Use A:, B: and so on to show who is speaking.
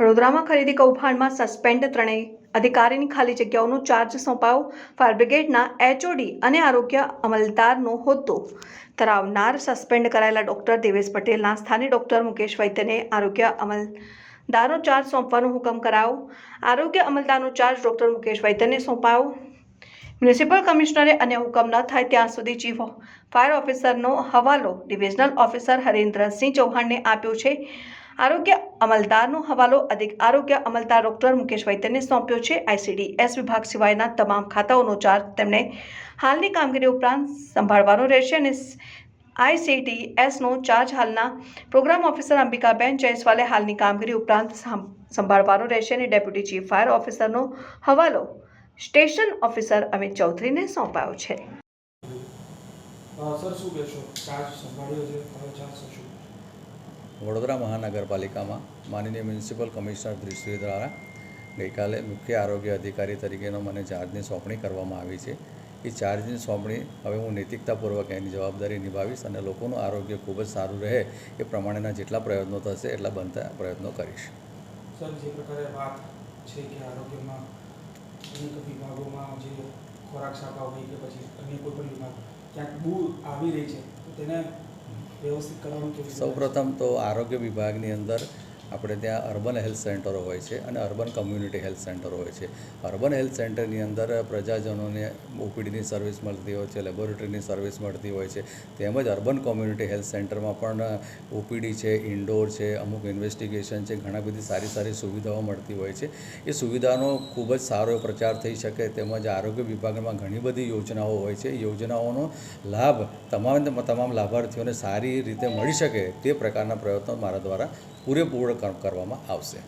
A: વડોદરામાં ખરીદી કૌભાંડમાં સસ્પેન્ડ ત્રણેય અધિકારીની ખાલી જગ્યાઓનો ચાર્જ સોંપાયો. ફાયર બ્રિગેડના એચઓડી અને આરોગ્ય અમલદારનો હોદ્દો ધરાવનાર સસ્પેન્ડ કરાયેલા ડોક્ટર દેવેશ પટેલના સ્થાને ડોક્ટર મુકેશ વૈદ્યને આરોગ્ય અમલ દારનો ચાર્જ સોંપવાનો હુકમ કરાયો. આરોગ્ય અમલદારનો ચાર્જ ડોક્ટર મુકેશ વૈદ્યને સોંપાયો. મ્યુનિસિપલ કમિશનરે અન્ય હુકમ ન થાય ત્યાં સુધી ચીફ ફાયર ઓફિસરનો હવાલો ડિવિઝનલ ઓફિસર હરેન્દ્રસિંહ ચૌહાણને આપ્યો છે. આરોગ્ય અમલદારનો હવાલો. અધિક આરોગ્ય અમલદાર ડોક્ટર મુકેશ વૈદ્યને સોંપ્યો છે આઈસીડીએસ વિભાગ સિવાયના તમામ ખાતાઓનો ચાર્જ તેમણે હાલની કામગીરી ઉપરાંત સંભાળવાનો રહેશે અને આઈસીડીએસનો ચાર્જ હાલના પ્રોગ્રામ ઓફિસર અંબિકાબેન જયસ્વાલે હાલની કામગીરી ઉપરાંત સંભાળવાનો રહેશે અને ડેપ્યુટી ચીફ ફાયર ઓફિસરનો હવાલો સ્ટેશન ઓફિસર અમિત ચૌધરીને સોંપાયો છે.
B: સર, શું કહેશો? ચાર્જ સંભાળ્યો છે હવે ચાર્જ શું
C: વડોદરા મહાનગરપાલિકામાં માનનીય મ્યુનિસિપલ કમિશનર શ્રી દ્વારા ગઈકાલે મુખ્ય આરોગ્ય અધિકારી તરીકેનો મને ચાર્જની સોંપણી કરવામાં આવી છે. એ ચાર્જની સોંપણી હવે હું નૈતિકતાપૂર્વક એની જવાબદારી નિભાવીશ અને લોકોનું આરોગ્ય ખૂબ જ સારું રહે એ પ્રમાણેના જેટલા પ્રયત્નો થશે એટલા બનતા પ્રયત્નો કરીશ.
B: સર, જે પ્રકારે વાત છે કે આરોગ્યમાં અનેક વિભાગોમાં જે ખોરાક શાખા હોય કે પછી અન્ય કોઈ વિભાગ ક્યાંક બૂર આવી રહી છે તેને વ્યવસ્થિત
C: સૌપ્રથમ તો આરોગ્ય વિભાગની અંદર આપણે ત્યાં અર્બન હેલ્થ સેન્ટરો હોય છે અને અર્બન કમ્યુનિટી હેલ્થ સેન્ટરો હોય છે. અર્બન હેલ્થ સેન્ટરની અંદર પ્રજાજનોને ઓપીડીની સર્વિસ મળતી હોય છે, લેબોરેટરીની સર્વિસ મળતી હોય છે. તેમજ અર્બન કોમ્યુનિટી હેલ્થ સેન્ટરમાં પણ ઓપીડી છે, ઇન્ડોર છે, અમુક ઇન્વેસ્ટિગેશન છે, ઘણા બધી સારી સારી સુવિધાઓ મળતી હોય છે. એ સુવિધાનો ખૂબ જ સારો પ્રચાર થઈ શકે તેમજ આરોગ્ય વિભાગમાં ઘણી બધી યોજનાઓ હોય છે. યોજનાઓનો લાભ તમામ તમામ લાભાર્થીઓને સારી રીતે મળી શકે તે પ્રકારના પ્રયત્નો મારા દ્વારા પૂરેપૂરો કરવામાં આવશે.